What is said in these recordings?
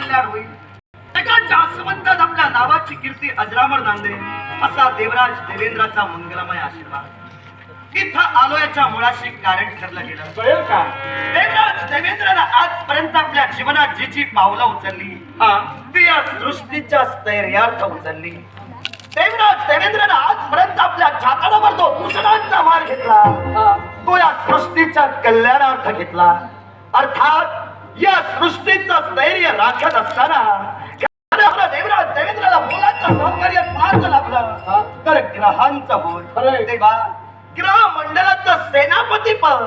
कल्याण होईल. जगाच्या आसमंतात आपल्या नावाची कीर्ती अजरामर नांदे असा देवराज देवेंद्राचा मंगलमय आशीर्वाद. इथं आलोयाच्या मुळाशी कारण ठरलं गेलं. देवराज आजपर्यंत आपल्या जीवनात जी जी पावलं उचलली. ती या सृष्टीच्या स्थैर्यार्थ उचलली. देवराज देवेंद्रनं आजपर्यंत आपल्या छाताडावर जो दूषणांचा मार घेतला. तो या सृष्टीच्या कल्याणार्थ घेतला. अर्थात या सृष्टीचं स्थैर्य राखत असताना देवराज देवेंद्राला मुलाचं सहकार्य फारच लाभलं तर ग्रहांचं खरंय. ग्रह मंडळाचं सेनापती पद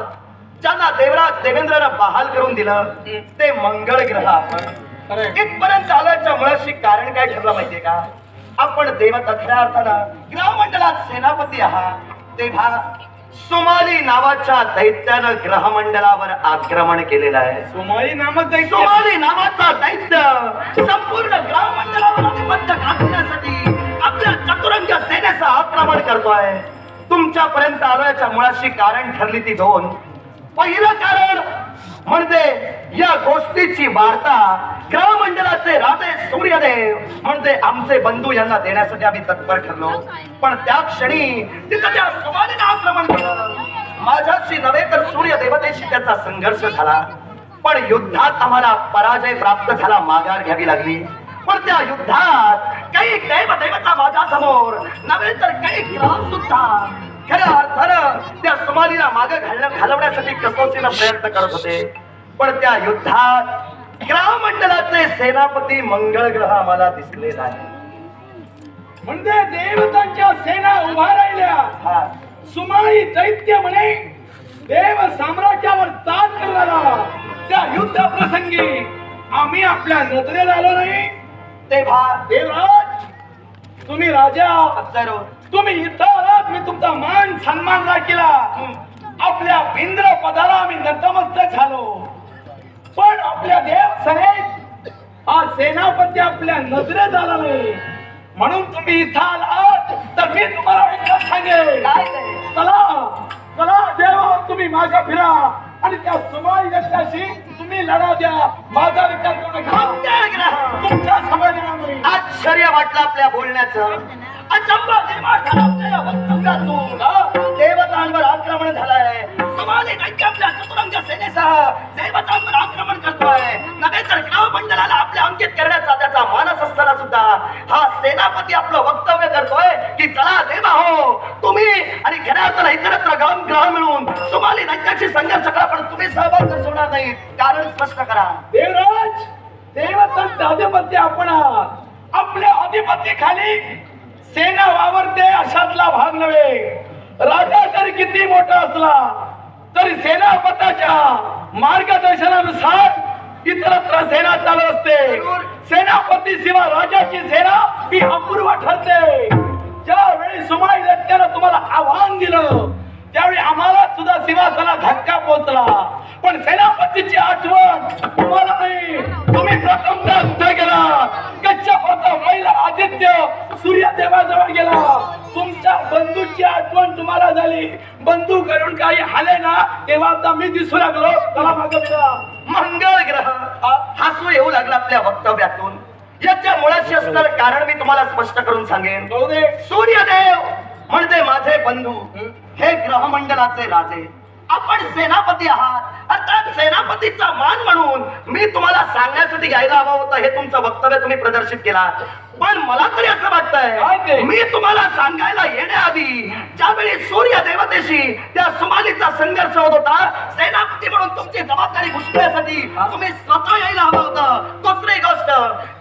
ज्यांना देवराज देवेंद्रनं बहाल करून दिलं ते मंगळ ग्रह आपण. इथपर्यंत चालायच्या मुळाशी कारण काय ठरलं माहितीये का? आपण देवता खऱ्या अर्थानं ग्रहमंडलात सेनापती आहात. तेव्हा सुमाली नावाच्या दैत्यानं ग्रहमंडलावर आक्रमण केलेलं आहे. सुमारी नामक दैत्य? सुमाली नावाचा दैत्य संपूर्ण ग्रहमंडलावर अधिपत्य गाठवण्यासाठी आपल्या चतुरंग सेनेचं आक्रमण करतोय. तुमच्यापर्यंत आलोयाच्या मुळाशी कारण ठरली ती दोन. पहिलं कारण म्हणजे या गोष्टीची वार्ता ग्रहमंडलाचे राजे सूर्यदेव म्हणजे आमचे बंधू यांना देण्यासाठी आम्ही तत्पर ठरलो. पण त्या क्षणी तिथं त्या आक्रमण केलं. माझ्याशी नव्हे तर सूर्य देवतेशी त्याचा संघर्ष झाला. पण युद्धात आम्हाला पराजय प्राप्त झाला माघार घ्यावी लागली. पण त्या युद्धात काही दैव देवता माझ्यासमोर नव्हे तर काही ग्रह सुद्धा खऱ्या अर्थानं त्या सुमालीला मागे घालण्या घालवण्यासाठी कसोसीनं प्रयत्न करत होते. पण त्या युद्धात ग्रहमंडलाचे सेनापती मंगळ ग्रह आम्हाला दिसले नाही. म्हणजे देवतांच्या सेना उभा राहिल्या. सुमारी दैत्य म्हणे देव साम्राज्यावर चाल करणारा त्या युद्ध प्रसंगी आम्ही आपल्या नजरेत आलो नाही. तेव्हा देवराज तुम्ही राजा. तुम्ही इथं आलात मी तुमचा मान सन्मान राखला आपल्या इंद्र पदाला आम्ही नतमस्तक झालो. पण आपल्या देव सनेत हा सेनापती आपल्या नजरेत आला नाही म्हणून तुम्ही इथं आलात तर मी तुम्हाला एकच सांगेल? चला चला देवा तुम्ही मागा फिरा. आणि त्या सुमाई व्यक्ताशी तुम्ही लढा द्या. माझा विचार करू नका मंगळ ग्रह तुमच्या नाही आश्चर्य वाटलं आपल्या बोलण्याचं. अचंबा निर्माण झाला देवतांवर आक्रमण झालाय समाने दैत्य आपल्या चतुरंग सेनेसह देवतांवर आक्रमण करतोय नव्हे तर ग्रहमंडलाला आपल्या अंकित करण्याचा त्याचा मानस असताना सुद्धा हा सेनापती आपलं वक्तव्य करतोय की चला देवा हो तुम्ही आणि खऱ्या अर्थानं इतरत्र ग्रह ग्रह मिळून सुमाली दैत्याची संघर्ष करा पण तुम्ही सहभाग दर्शवणार नाही कारण स्पष्ट करा देवराज देवतांचे अधिपत्य आपण आपल्या अधिपती खाली. सेना वावरते अशातला भाग नव्हे. राजा जरी किती मोठा असला तरी सेनापताच्या मार्गदर्शनानुसार इतरत्र सेना चालत असते. सेनापती शिवाय राजाची सेना ही अपूर्व ठरते. ज्यावेळी सुमाई दत्त्यानं तुम्हाला आव्हान दिलं त्यावेळी आम्हाला सुद्धा सिंहासना धक्का पोचला पण सेनापतीची आठवण तुम्हाला नाही. तुम्ही प्रथमतः कुठे गेला. कच्छपाचा पहिला आदित्य सूर्यदेवाजवळ गेला. तुमच्या बंधूची आठवण तुम्हाला झाली. बंधू करून काही आले ना तेव्हा आता मी दिसू लागलो. चला मागं. मंगळ ग्रह हसू येऊ लागला आपल्या वक्तव्यातून. याच्या मुळाशी असणारं कारण मी तुम्हाला स्पष्ट करून सांगेन. सूर्यदेव! म्हणजे माझे बंधू हे ग्रहमंडलाचे राजे आपण सेनापती आहात. अर्थात सेनापतीचा मान म्हणून मी तुम्हाला सांगण्यासाठी घ्यायला हवा होता हे तुमचं वक्तव्य तुम्ही प्रदर्शित केला. पण मला तरी असं वाटतंय? मी तुम्हाला सांगायला येण्याआधी ज्यावेळी सूर्य देवतेशी त्या सुमालीचा संघर्ष होत होता सेनापती म्हणून तुमची जबाबदारी घुसण्यासाठी तुम्ही स्वतः यायला हवं होतं. दुसरी गोष्ट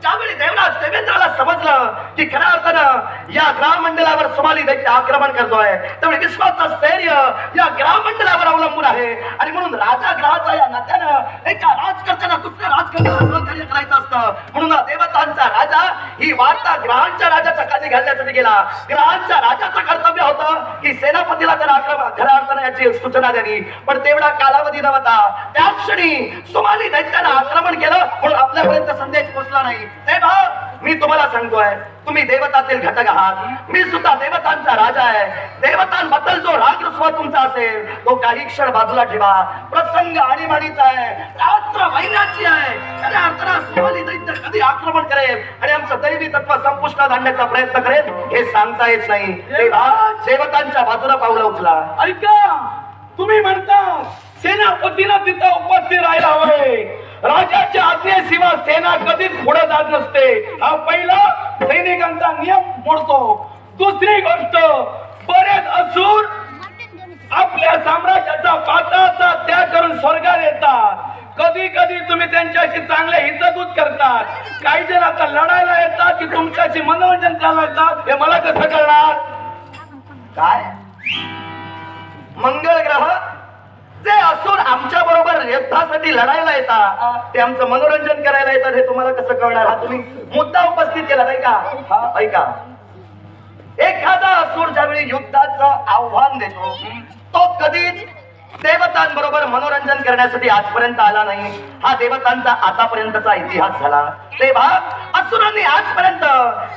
ज्यावेळी देवराज देवेंद्राला समजलं की खऱ्या अर्थानं या ग्रहमंडलावर सुमाली दैत्य आक्रमण करतोय त्यामुळे विश्वाचं स्थैर्य या ग्रहमंडलावर अवलंबून आहे. आणि म्हणून राजा ग्रहाचा या नात्यानं एका राजकर्त्याला दुसऱ्या राजकर्त्याला सहकार्य करायचं असतं. म्हणून देवतांचा राजा ही वार्ता ग्रहांच्या राजाच्या कानी घालण्यासाठी गेला? ग्रहांच्या राजाचं कर्तव्य होतं की सेनापतीला तर आक्रमण खऱ्या अर्थानं याची सूचना द्यावी. पण तेवढा कालावधी नव्हता त्या क्षणी सुमाली दैत्यानं आक्रमण केलं म्हणून आपल्यापर्यंत संदेश पोहोचला नाही. ते भाग मी तुम्हाला सांगतोय तुम्ही देवतातील घटक आहात. मी सुद्धा देवतांचा राजा आहे. देवतांबद्दल जो राग रुसवा तुमचा असेल तो काही क्षण बाजूला ठेवा. प्रसंग आणीबाणीचा आहे. रात्र महिन्याची आहे. खऱ्या आक्रमण करेल? आणि आमचं दैवी तत्व संपुष्टात आणण्याचा प्रयत्न करेल? हे सांगता येत नाही. देवतांच्या बाजूला पावलं उचला. ऐका तुम्ही म्हणता सेनापतीनं तिथं उपस्थित राहायला हवंय राजाच्या आज्ञेशिवाय सेना कधीच पुढे जात नसते. हा पहिला सैनिकांचा नियम मोडतो. दुसरी गोष्ट बरेच असूर आपल्या साम्राज्याचा पाताचा त्याग करून स्वर्गात येतात. कधी कधी तुम्ही त्यांच्याशी चांगले हितगुज करतात. काही जण आता लढायला येतात की तुमच्याशी मनोरंजन करायला येतात. हे मला कसं कळणार? काय? मंगळ ग्रह बरोबर युद्धासाठी लढायला येतात ते आमचं मनोरंजन करायला येतात हे तुम्हाला कसं कळणार? हा तुम्ही मुद्दा उपस्थित केला नाही का हा. ऐका. एखादा असुर ज्यावेळी युद्धाचं आव्हान देतो तो कधीच देवतांबरोबर मनोरंजन करण्यासाठी आजपर्यंत आला नाही. हा देवतांचा आतापर्यंतचा इतिहास झाला. तेव्हा असुरांनी आजपर्यंत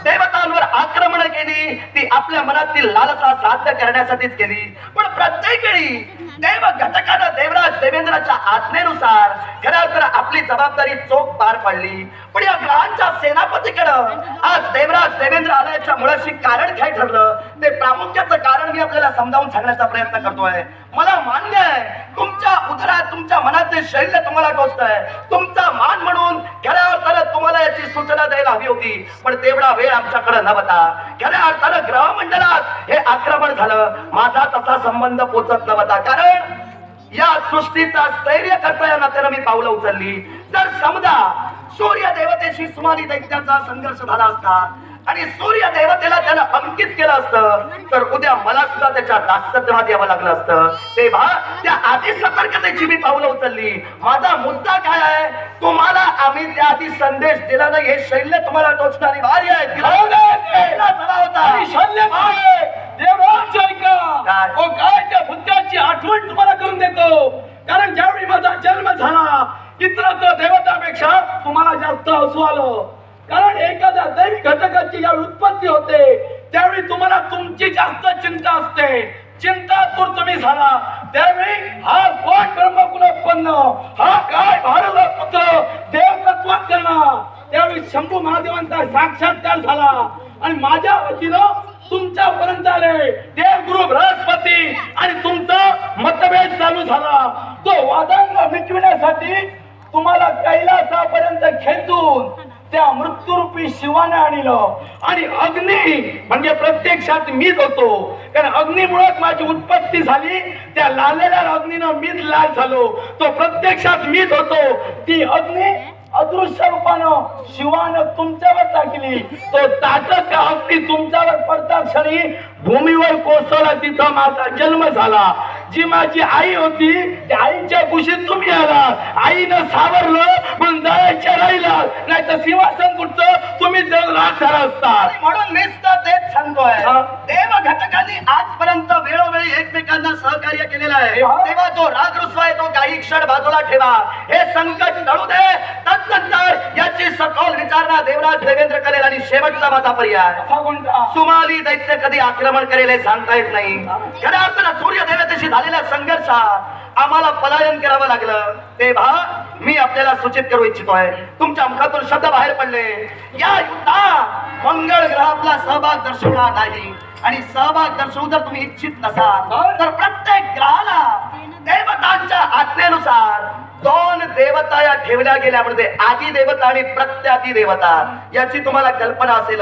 देवतांवर आक्रमण केली. ती आपल्या मनातील लालसा साध्य करण्यासाठीच केली. पण प्रत्येक वेळी देव घटकानं देवराज देवेंद्राच्या आज्ञेनुसार खऱ्या तर आपली जबाबदारी चोख पार पडली. पण या ग्रहांच्या सेनापतीकडं आज देवराज देवेंद्र आलयाच्या मुळाशी कारण काय ठरलं? ते प्रामुख्याचं कारण मी आपल्याला समजावून सांगण्याचा प्रयत्न करतोय. मला मान्य आहे तुमच्या उदरात तुमच्या मनाचे शैल्य तुम्हाला टोचत आहे तुमचा मान म्हणून खऱ्या अर्थानं तुम्हाला याची सूचना द्यायला हवी होती. पण तेवढा वेळ आमच्याकडे नव्हता. खऱ्या अर्थानं ग्रहमंडळात हे आक्रमण झालं. माझा तसा संबंध पोचत नव्हता. कारण या सृष्टीचा स्थैर्य करता या नात्यानं मी पावलं उचलली. जर समजा सूर्य देवतेशी सुमारी दैत्याचा संघर्ष झाला असता आणि सूर्य देवतेला त्यानं अंकित केलं असतं. तर उद्या मला सुद्धा त्याच्या दास्यत्वात यावं लागलं असतं. तेव्हा त्या आधी सतर्कतेची मी पावलं उचलली. माझा मुद्दा काय आहे? तुम्हाला आम्ही त्याआधी संदेश दिला नाही. हे शैल्य तुम्हाला टोचणारी वारी आहे. काय? त्या बुद्धाची आठवण तुम्हाला करून देतो. कारण ज्यावेळी माझा जन्म झाला इतरत्र देवतापेक्षा तुम्हाला जास्त हसू आलं. कारण एखाद्या दैवी घटकाची या उत्पत्ती होते त्यावेळी तुम्हाला तुमची जास्त चिंता असते. चिंता तर तुम्ही झाला. त्यावेळी हा कोण ब्रह्मकुल उत्पन्न? हा काय भारत पुत्र? देव तत्वात त्यावेळी शंभू महादेवांचा साक्षात्कार झाला. आणि माझ्या वतीनं तुमच्यापर्यंत आले. देवगुरु बृहस्पती आणि तुमचा मतभेद चालू झाला. तो वादांग मिटविण्यासाठी तुम्हाला कैलासापर्यंत खेचून त्या मृत्यूरूपी शिवाने आणलं. आणि अग्नी म्हणजे प्रत्यक्षात मीच होतो. कारण अग्नीमुळेच माझी उत्पत्ती झाली. त्या लालेल्या अग्नीनं मीच लाल झालो. तो प्रत्यक्षात मीच होतो. ती अग्नी अदृश्य रूपानं शिवानं तुमच्यावर टाकली. तो ताटक त्या अग्नी तुमच्यावर पडता क्षणी भूमीवर कोसळला तिथं माझा जन्म झाला. जी माझी आई होती त्या आईच्या कुशीत तुम्ही आला आईनं सावरलं पण जायच्या राहिला. नाही तर सिंहासन कुठचं तुम्ही जगलात झाला असता. आणि म्हणून मीच तर तेच सांगतोय. देव घटकांनी आजपर्यंत वेळोवेळी एकमेकांना सहकार्य केलेलं आहे. तेव्हा जो राग रुसवा आहे तो काही क्षण बाजूला ठेवा. हे संकट टळू दे. तदनंतर याची विचारणा देवराज देवेंद्र करेल आणि शेवटचा माझा पर्याय. सुमाली दैत्य कधी आक्रमण करेल हे सांगता येत नाही. खऱ्या अर्थानं सूर्य देवतेशी झालेल्या संघर्षात आम्हाला पलायन करावं लागलं. तेव्हा मी आपल्याला सूचित करू इच्छितोय. तुमच्या मुखातून शब्द बाहेर पडले. या युद्धात मंगळ ग्रह आपला सहभाग दर्शवणार नाही. आणि सहभाग दर्शवू जर तुम्ही इच्छित नसाल तर प्रत्येक ग्रहाला देवतांच्या आज्ञेनुसार दोन देवता या ठेवल्या गेल्या. म्हणजे आदी देवता आणि प्रत्यादी देवता याची तुम्हाला कल्पना असेल.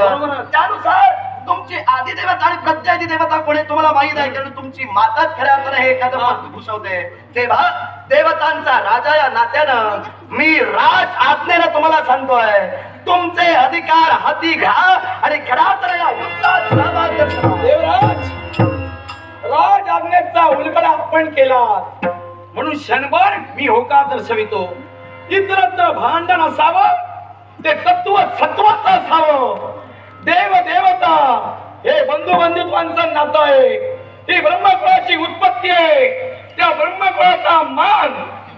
त्यानुसार तुमची आदी देवता आणि प्रत्यादी देवता कोणी तुम्हाला माहीत आहे? कारण तुमची माताच खऱ्या अर्थाने हे एखादं पद भूषवते. तेव्हा देवतांचा राजा या नात्यानं मी राज आज्ञेनं तुम्हाला सांगतोय. तुमचे अधिकार हाती घ्या आणि खऱ्या अर्थाने या. देवराज राज आज्ञेचा उलगडा आपण केला म्हणून क्षणभर मी होकार दर्शवितो. इतरत्र भांडण असावं ते तत्व सत्वाचं असावं. देव देवता हे बंधू बंधुत्वांचं नातं आहे. ही ब्रह्मकुळाची उत्पत्ती आहे. त्या ब्रह्मकुळाचा मान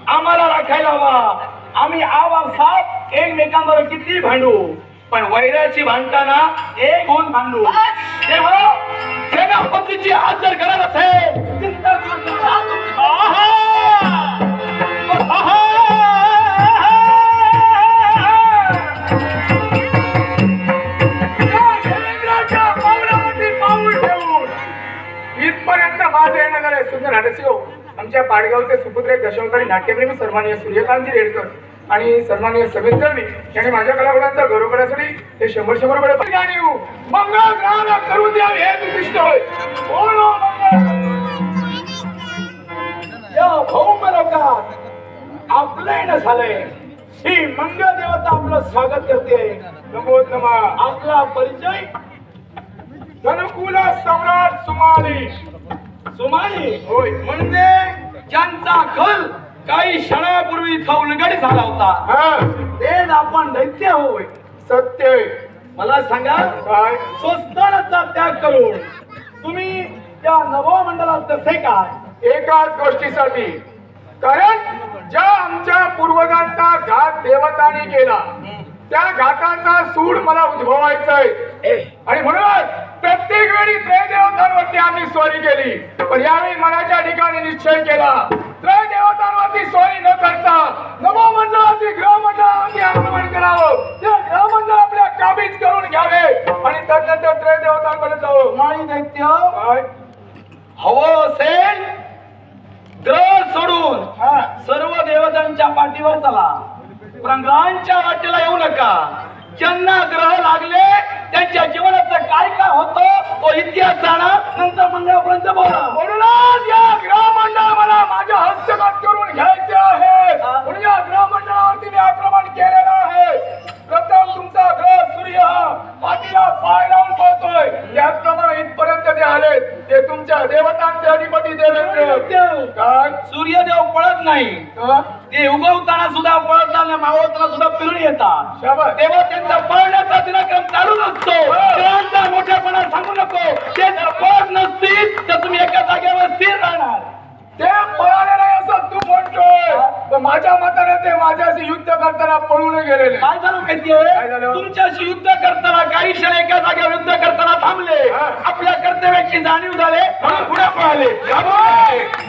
आम्हाला राखायला हवा. आम्ही आवासात एकमेकांवर किती भांडू? पण वैराची भांडताना एक होऊन भांडू. तेव्हा सेनापतीची आदर जर करत असेल नाटकशिव हो. आमच्या पाडगावचे सुपुत्र दशावतारी नाट्यप्रेमी सन्मान्य सूर्यकांतजी रेडकर आणि सन्मान्य समीर कर्णी यांनी माझ्या कलागुणांचा गौरव करण्यासाठी हे शंभर शंभर रुपये पण गाणी येऊ. मंगळ ग्रहाला करू द्या हे उद्दिष्ट होय. या आपलं झालंय. ही मंगळ देवता आपलं स्वागत करते. नमो नमा आपला परिचय. धनकुला सम्राट सुमाली. सुमाली होय म्हणजे ज्यांचा खल काही क्षणापूर्वी इथं उलगडी झाला होता. हा. तेच आपण दैत्य होय. सत्य. मला सांगा काय? स्वस्थानाचा त्याग करून तुम्ही त्या नवमंडलात कसे काय एकाच गोष्टीसाठी. कारण ज्या आमच्या पूर्वजांचा घात देवतांनी केला त्या घाताचा सूड मला उद्भवायचंय आणि म्हणून प्रत्येक वेळी त्रयदेवतांवरती आम्ही स्वारी केली. पण यावेळी मनाच्या ठिकाणी निश्चय केला. त्रयदेवतांवरती स्वारी न करता नवमंडळावरती ग्रहमंडळावरती आक्रमण करावं. ते ग्रहमंडळ आपल्या काबीज करून घ्यावे. आणि त्यानंतर त्रयदेवतांकडे जावं. सुमाळी दैत्य? हवं असेल ग्रह सोडून हा. सर्व देवतांच्या पाठीवर चला. प्रंगांच्या वाटेला येऊ नका. ज्यांना ग्रह लागले त्यांच्या जीवनाचं काय काय होतं तो इतिहास जाणा नंतर मंगळापर्यंत बोला म्हणूनच या ग्रहमंडळ मला माझ्या हस्तगत करून घ्यायचे आहे. म्हणून या ग्रहमंडळावरती मी आक्रमण केलेलं आहे. प्रथम तुमचा ग्रह सूर्य हा पाठीला पाय लावून पळतोय. त्याचप्रमाणे इथपर्यंत जे आले ते तुमच्या देवतांचे अधिपती देवेंद्र. काय सूर्यदेव पळत नाही? ते उगवताना सुद्धा पळताना मावळताना सुद्धा फिरून येतात. तेव्हा त्यांचा पळण्याचा दिनक्रम चालूच असतो त्यांचा मोठेपणा सांगू नको. ते जर पळत नसतील तर तुम्ही एका जागेवर स्थिर राहणार. ते पळाले नाही असं तू म्हणतोय माझ्या मताने ते माझ्याशी युद्ध करताना पळून गेलेले. काय झालं माहितीये? तुमच्याशी युद्ध करताना काही क्षण एका जागेवर युद्ध करताना थांबले. हा. आपल्या कर्तव्याची जाणीव झाले. म्हणून पुढे पळाले. शाबास!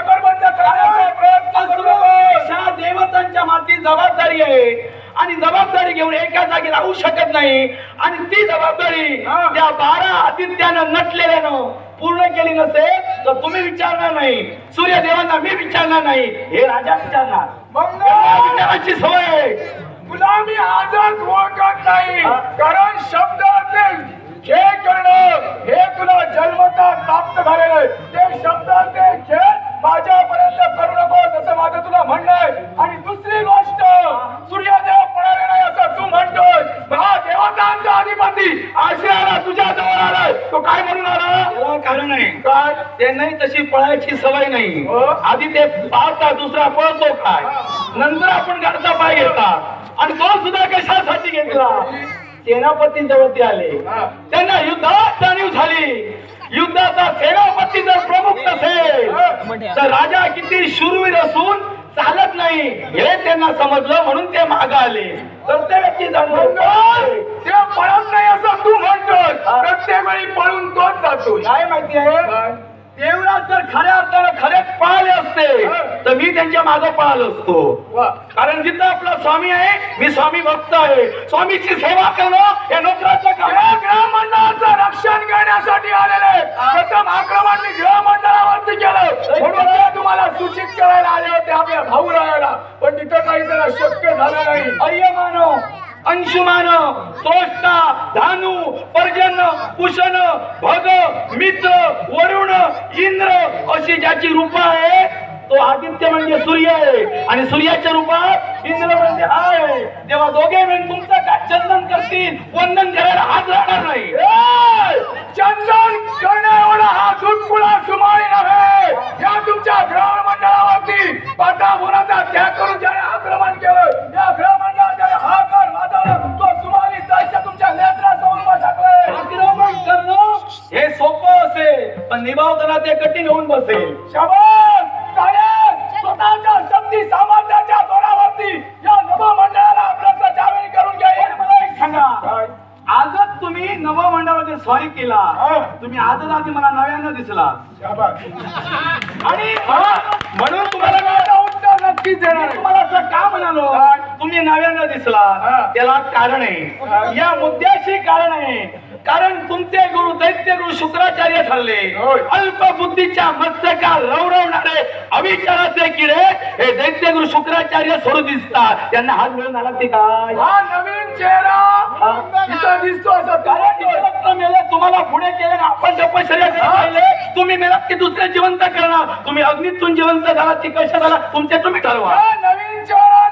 करण्याचा प्रयत्न देवतांच्या माती जबाबदारी आहे. आणि जबाबदारी घेऊन एका जागी राहू शकत नाही. आणि ती जबाबदारी. त्या बारा आदित्यानं नटलेल्यानं पूर्ण केली नसेल तर तुम्ही विचारणार नाही. सूर्यदेवांना मी विचारणार नाही. हे राजा विचारणार. विचारायची सवय आहे. तुला मी आजच ओळखत नाही? कारण शब्दाचे खेळ करणं हे तुला जन्मता प्राप्त झालेलं ते शब्दाचे खेळ माझ्यापर्यंत करू नकोस असं माझं तुला म्हणणं आहे. आणि दुसरी गोष्ट सूर्यदेव पळाले नाही असं तू म्हणतोय. हा देवतांचा अधिपती. आशियाला तुझ्या जवळ आलाय तो काय म्हणून आला? कारण आहे. काय? त्यांनाही तशी पळायची सवय नाही. हो. आधी ते पाहता दुसरा पळतो काय? नंतर आपण घरचा पाय घेतात आणि तो सुद्धा कशासाठी घेतला? सेनापती जवळ ते आले. त्यांना युद्धात जाणीव झाली. युद्धाचा सेनापती जर प्रमुख नसेल तर राजा किती शूरवीर असून चालत नाही. हे त्यांना समजलं म्हणून ते माग आले! ते पळत नाही असं तू म्हणतोय हा. प्रत्येक वेळी पळून तोच जातोय काय माहिती आहे? देवराज जर खऱ्या अर्थानं खरे पळाले असते तर मी त्यांच्या मागे पळालो असतो. कारण जिथं आपला स्वामी आहे मी स्वामी भक्त आहे. स्वामीची सेवा करणं हे नोकराचं काम आहे. गृहमंडळाचं रक्षण करण्यासाठी आलेले प्रथम आक्रमण मी गृहमंडळावरती केलं म्हणून ते तुम्हाला सूचित करायला आले होते आपल्या भाऊ राहायला पण तिथं काही त्याला शक्य झालं नाही अय्यमानो अंशुमान त्रोष्टा धानू पर्जन कुशन भग मित्र वरुण इंद्र अशी ज्याची रूप आहे तो आदित्य म्हणजे सूर्य आहे आणि सूर्याच्या रूपात इंद्र म्हणजे हा आहे तेव्हा दोघे मिळून तुमचं काय चंदन करतील? वंदन करायला हात राहणार नाही! चंदन करणे एवढा हा दुधपुळा सुमारी नव्हे. या तुमच्या गृहमंडळावरती पाटाभुराचा त्याग करून ज्याने आक्रमण केलं या गृहमंडळाच्या हाकार वाजवला तो सुमारी जायच्या तुमच्या नेत्रासमोर उभा टाकलाय आक्रमण करणं हे सोपं असेल पण निभावताना ते कठीण होऊन बसेल. शाबास! स्वारी केला. तुम्ही आजच आधी मला नव्यानं दिसला आणि. म्हणून तुम्हाला उत्तर नक्कीच देणार मी आहे. तुम्हाला असं का म्हणालो? तुम्ही नव्यानं दिसला. त्याला कारण आहे या मुद्द्याशी कारण आहे कारण तुमचे गुरु दैत्य गुरु शुक्राचार्य ठरले. अल्प बुद्धीच्या मस्तका रवरवणारे अविचाराचे किडे हे दैत्य गुरु शुक्राचार्य स्वरूप दिसतात. त्यांना हात मिळून आला ते काय? हा नवीन चेहरा दिसतो असं. कारण मेले तुम्हाला पुढे केले ना आपण तपश्चर्या करत राहिले तुम्ही मेलात की दुसरे जिवंत करणार. तुम्ही अग्नीतून जिवंत झाला की कशा झाला तुमचे तुम्ही ठरवा. नवीन चेहरा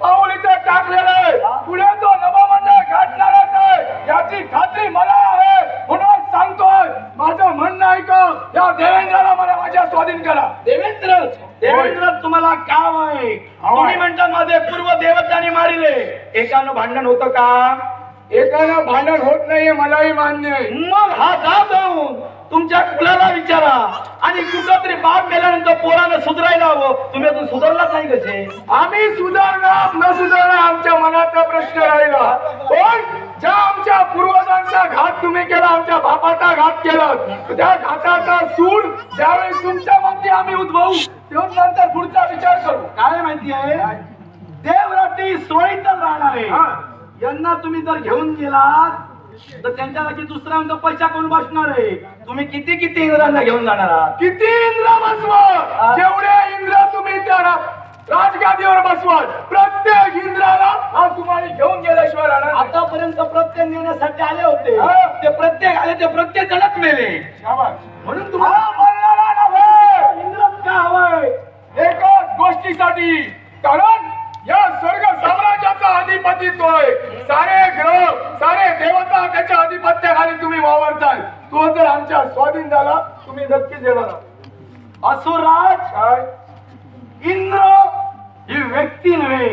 पाऊल इथं टाकलेला आहे पुढे तो नवमंडळ घडणारच आहे याची खात्री मला आहे म्हणून सांगतोय माझं म्हणणं ऐका या देवेंद्राला मला माझ्या स्वाधीन करा. देवेंद्र देवेंद्र तुम्हाला काम आहे. तुम्ही म्हणता माझे पूर्व देवतांनी मारिले. एकानं भांडण होतं का? एकानं भांडण होत नाहीये मलाही मान्य आहे. मग हा जाब जाऊन. तुमच्या कुलाला विचारा. आणि कुठं तरी बाप मेल्यानंतर पोरानं सुधारायला हवं. तुम्ही अजून सुधारलाच नाही कसे? आम्ही सुधारणार न सुधारणार आमच्या मनाचा प्रश्न राहिला. पण ज्या आमच्या पूर्वजांचा घात तुम्ही केला आमच्या बापाचा घात केला त्या घाताचा सूड ज्यावेळी तुमच्या मध्ये आम्ही उद्भवू तेव्हा नंतर पुढचा विचार करू. काय माहिती आहे? देवराटी सोयीतच राहणार आहे. हा. यांना तुम्ही जर घेऊन गेलात तर त्यांच्या जागी दुसरा म्हणतो पैसा कोण बसणार आहे? तुम्ही किती किती इंद्रांना घेऊन जाणार आहात? किती इंद्र बसवा? जेवढे इंद्र तुम्ही त्या राजगादीवर बसवाल प्रत्येक इंद्राला हा तुम्हाला घेऊन गेल्याशिवाय राहणार नाही. आतापर्यंत प्रत्येक नेण्यासाठी आले होते हा. ते प्रत्येक आले ते प्रत्येक जणच मेले शाबास. म्हणून तुम्हाला हा मरणारा नव्हे. इंद्रच का हवंय एकच गोष्टीसाठी कारण या स्वर्ग साम्राज्याचा अधिपती तोय सारे ग्रह सारे देवता त्याच्या अधिपत्याखाली तुम्ही वावरताय तो जर आमच्या स्वाधीन झाला तुम्ही नक्कीच येणार आहात. असुराज काय इंद्र ही व्यक्ती नव्हे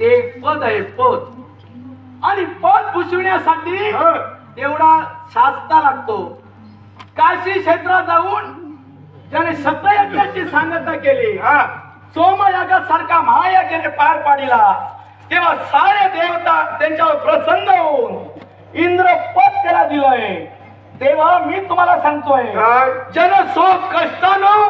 ते एक पद आहे पद आणि पद भूषविण्यासाठी. तेवढा शास्ता लागतो काशी क्षेत्रात जाऊन त्याने शतयज्ञाची सांगता केली हा. सोमयागासारखा महायज्ञाने पार पाडिला तेव्हा सारे देवता त्यांच्यावर प्रसन्न होऊन इंद्र पद त्याला दिलंय तेव्हा मी तुम्हाला सांगतोय जन सो कष्टानं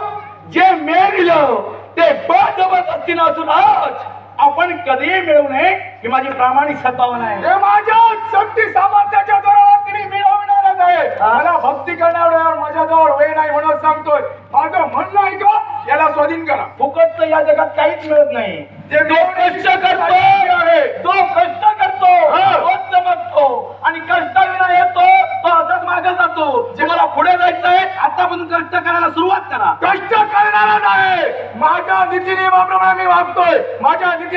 जे मिळविलं ते बळजबत असतील असून आज आपण कधीही मिळवू नये ही माझी प्रामाणिक सत्तावना आहे. हे माझ्या शक्ती सामर्थ्याच्या जोरावर तुम्ही मिळवणारच आहे. मला भक्ती करण्यावर माझ्याजवळ वेळ नाही म्हणून सांगतोय. माझं म्हणणं ऐका याला स्वाधीन करा. फुकटचं या जगात काहीच मिळत नाही. ते कष्ट करतो आहे. तो कष्ट करतो हा. तोच जमतो आणि कष्टाविना येतो तो असंच मागे जातो तुम्हाला पुढे जायचंय आतापासून कष्ट करायला सुरुवात करा कष्ट करणारा नाही माझ्या नीती नियमाप्रमाणे मी वागतोय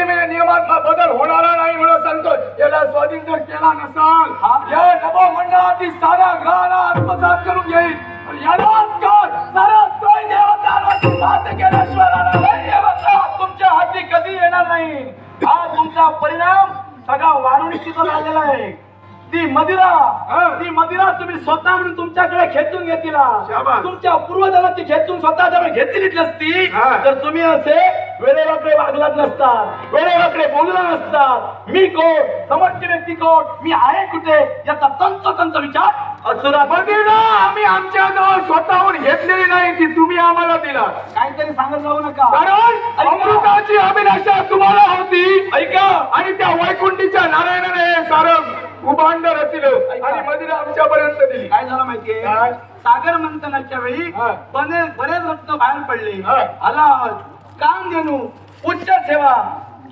नीती नियमात बदल होणारा नाही म्हणून सांगतोय याला स्वाधीन जर केला. नसाल या नव मंडळातील सारा ग्रहाला आत्मसात करून घेईल यालाच सारा केल्याशिवाय तुमच्या हाती कधी येणार नाही हा तुमचा परिणाम सगळा वारुणीचा झालेला आहे ती मदिरा. ती मदिरा तुम्ही स्वतः म्हणून तुमच्याकडे खेचून घेतला. तुमच्या पूर्वजांना ती खेचून स्वतः जर नसती हा. तर तुम्ही असे नसतात. वेळेवाकडे बोलला नसतात. मी कोण? समोरची व्यक्ती कोण? मी आहे कुठे? याचा तंतोतंत विचार असुरात. मदिरा आम्ही आमच्या जवळ स्वतःहून घेतलेली नाही ती तुम्ही आम्हाला दिला. काहीतरी सांगत जाऊ नका. कारण अमृताची अभिलाषा तुम्हाला होती. ऐका. आणि त्या वैकुंठीच्या नारायणाने हे सारं उभांड रचिलं आणि मदिरा आमच्यापर्यंत दिली. काय झालं माहितीये? सागर मंथनाच्या वेळी बरेच रत्न बाहेर पडले. हा. अलाहाद कामधेनू उच्च सेवा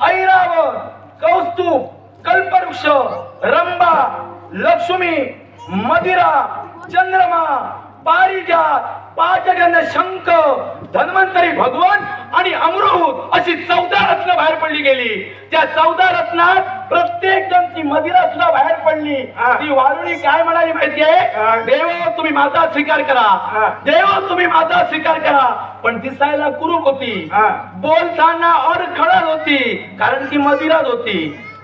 ऐरावत कौस्तुभ कल्पवृक्ष रंबा लक्ष्मी मदिरा चंद्रमा पारिजात पाचगंध शंख धन्वंतरी भगवान आणि अमृत अशी चौदा रत्न बाहेर पडली गेली. त्या चौदा रत्नात प्रत्येक जण ती मदिरा सुद्धा बाहेर पडली. ती वारुणी काय म्हणाली माहितीये. देव तुम्ही माझा स्वीकार करा. देव तुम्ही माझा स्वीकार करा. पण दिसायला कुरूप होती. बोलताना अडखळत होती कारण ती मदिरात होती.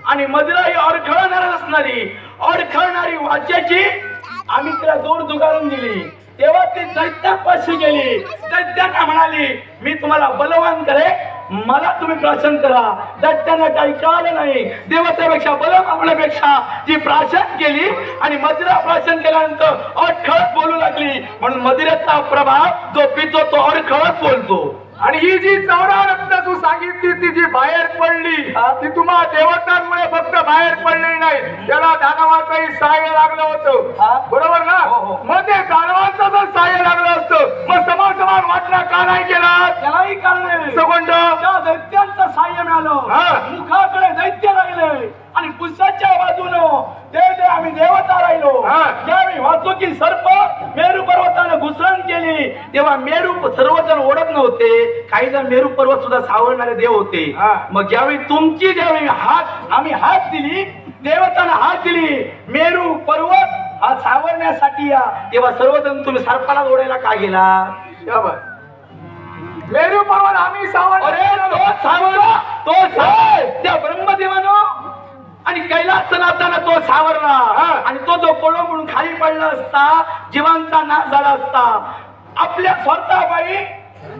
आणि मदिरा ही अडखळणारी असणारी. अडखळणारी वाच्याची आम्ही तिला जोड जुगारून दिली. तेव्हा ती दैत्यापाशी गेली. दैत्यांना म्हणाली मी तुम्हाला बलवान करे मला तुम्ही प्राशन करा. दैत्यांना काही कळालं नाही. देवतेपेक्षा बल मागण्यापेक्षा ती प्राशन केली आणि मदिरा प्राशन केल्यानंतर अडखळत बोलू लागली. म्हणून मदिरेचा प्रभाव जो पितो तो अडखळत बोलतो. आणि ही जी चौदा रत्न तू सांगितली ती जी बाहेर पडली ती तुम्हा देवतांमुळे फक्त बाहेर पडली नाही. त्याला दानवाचंही सहाय्य लागलं. होतं. बरोबर ना? हो, हो. मग ते दानवांचं जर सहाय्य लागलं असतं. मग समान समान वाटणा का नाही केला? त्यालाही कारण सगोंड. त्या दैत्यांचं सहाय्य. मिळालं मुखाकडे दैत्य राहिले आणि पुष्याच्या बाजूनं ते आम्ही देवता राहिलो. ज्यावेळी वाचोकी सर्प मेरू पर्वतानं घुसळण केली तेव्हा मेरू सर्वजण ओढत नव्हते. काही जण मेरू पर्वत सुद्धा सावरणारे देव होते. मग ज्यावेळी तुमची ज्यावेळी हात आम्ही हात दिली देवतानं हात दिली मेरू पर्वत हा सावरण्यासाठी या. तेव्हा सर्वजण तुम्ही सर्पाला ओढायला का गेला. मेरू पर्वत आम्ही अरे तो सावरला तो सावर त्या ब्रह्मदेवानं आणि कैलासनाथानं तो सावरला. आणि तो जो पळो म्हणून खाली पडला असता जीवांचा नाश झाला असता आपल्या स्वतःबाई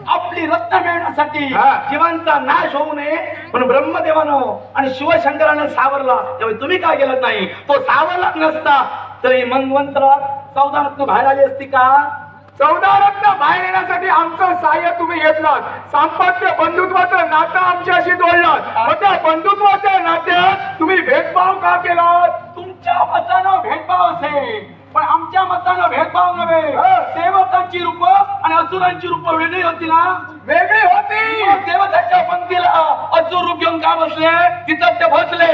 आपली रत्न मिळवण्यासाठी हा. जीवांचा नाश होऊ नये म्हणून ब्रह्मदेवानं आणि शिवशंकरानं सावरला. त्यामुळे तुम्ही काय केलं नाही? तो सावरला नसता. तरी मनवंतरात चौदा रत्न बाहेर आली असती का? चौदा रत्न बाहेर येण्यासाठी आमचं सहाय्य तुम्ही घेतलात. सांपात्य बंधुत्वाचं नातं आमच्याशी जोडलात. मग त्या बंधुत्वाच्या नात्यात तुम्ही भेदभाव का केलात? तुमच्या मतानं भेदभाव असेल. पण आमच्या मतानं भेदभाव नव्हे. देवतांची रूप आणि असुरांची रूप वेगळी होती ना? वेगळी होती. देवतांच्या पंक्तीला असुर रूप घेऊन का बसले? तिथं ते बसले.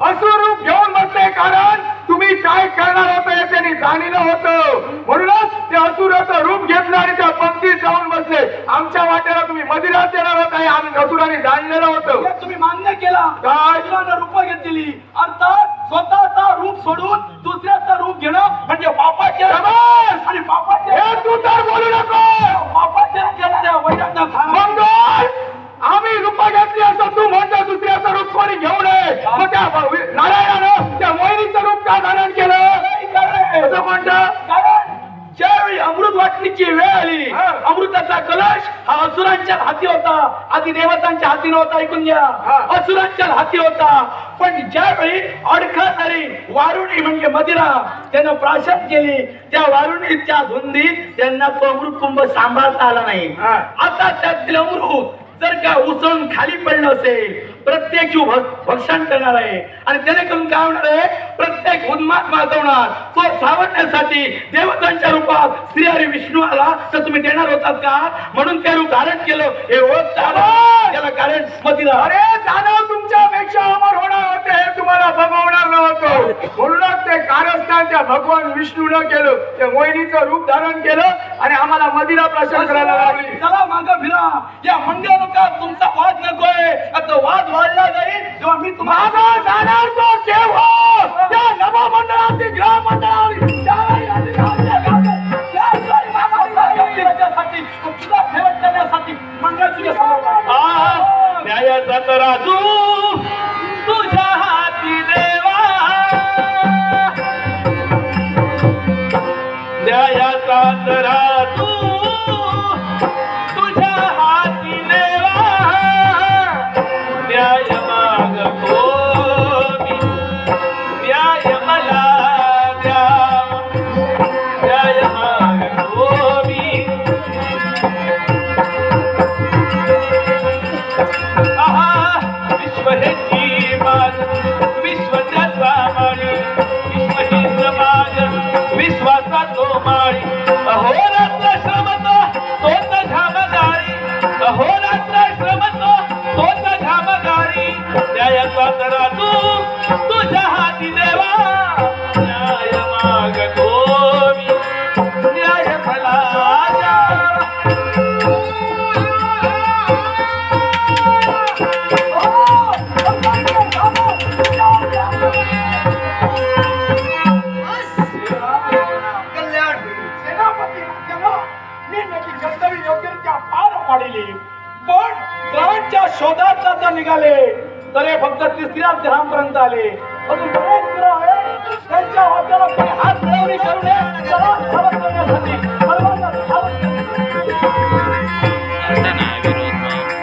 असुरूप घेऊन बसले कारण तुम्ही काय करणार होतं हे त्यांनी जाणीलं होतं. म्हणूनच ते असुराचं रूप घेतलं आणि त्या पंक्तीत जाऊन बसले आमच्या वाट्याला तुम्ही मदिरात देणार होता हे आम्ही असुराने जाणलेलं होतं हे तुम्ही मान्य केला काय? रूप घेतलेली अर्थात स्वतःचा रूप सोडून दुसऱ्याचं रूप घेणं म्हणजे पापाचे शाबास! आणि पापाचे हे तू तर बोलू नको पापाचे केलेल्या वैराग्य खाणं. मंगळ आम्ही रूप घेतली असं तू म्हणतो दुसऱ्याचं रूप कोणी घेऊ नये मग त्या नारायणानं त्या मोहिनीचं रूप का धारण केलं नाही करणे. असं म्हणतं कारण ज्यावेळी अमृत वाटणीची वेळ आली हा. अमृताचा कलश असुरांच्या हाती होता. आधी देवतांच्या हाती नव्हता ऐकून घ्या. असुरांच्या हाती होता. पण ज्यावेळी अडखळणारी वारुणी म्हणजे मदिरा त्यानं प्राशन केली. त्या वारुणीच्या धुंदीत त्यांना तो अमृत कुंभ सांभाळता आला नाही. आता त्यातील अमृत जर का उसळून खाली पडलं असेल प्रत्येक जीव भक्ष- भक्षण करणार आहे. आणि त्याने करून काय होणार आहे? प्रत्येक उन्माद मागवणार तो सावरण्यासाठी देवतांच्या रूपात श्री हरी विष्णू आला. तर तुम्ही देणार होतात का? म्हणून ते रूप धारण केलं. हे होत. त्याला कारण मदिरा अरे दानव तुमच्यापेक्षा अमर होणार होते हे तुम्हाला बघवणार नव्हतं. म्हणूनच ते कारस्थान त्या भगवान विष्णूनं केलं. त्या मोहिनीचं रूप धारण केलं आणि आम्हाला मदिरा प्राशन करायला लावली चला माग फिरा. या लोकात तुमचा वाद नकोय आता वाद वाढला जाईल तेव्हा मी तुम्हाला जाणार तो केव्हा? त्या नवमंडळातील ग्रह मंडळावर त्यावेळी अधिकाऱ्याच्या गावात त्यावेळी मागायला याच्यासाठी, तुला ठेवत करण्यासाठी मंडळ तुझ्या समोर. न्यायाचा तराजू तुझ्या हाती देवा. न्यायाचा तराजू अहोरात्र श्रमतो तोच घामगारी न्यायाचा तू तुझ्या हाती देवा. ग्रहापर्यंत आले अजून बरेच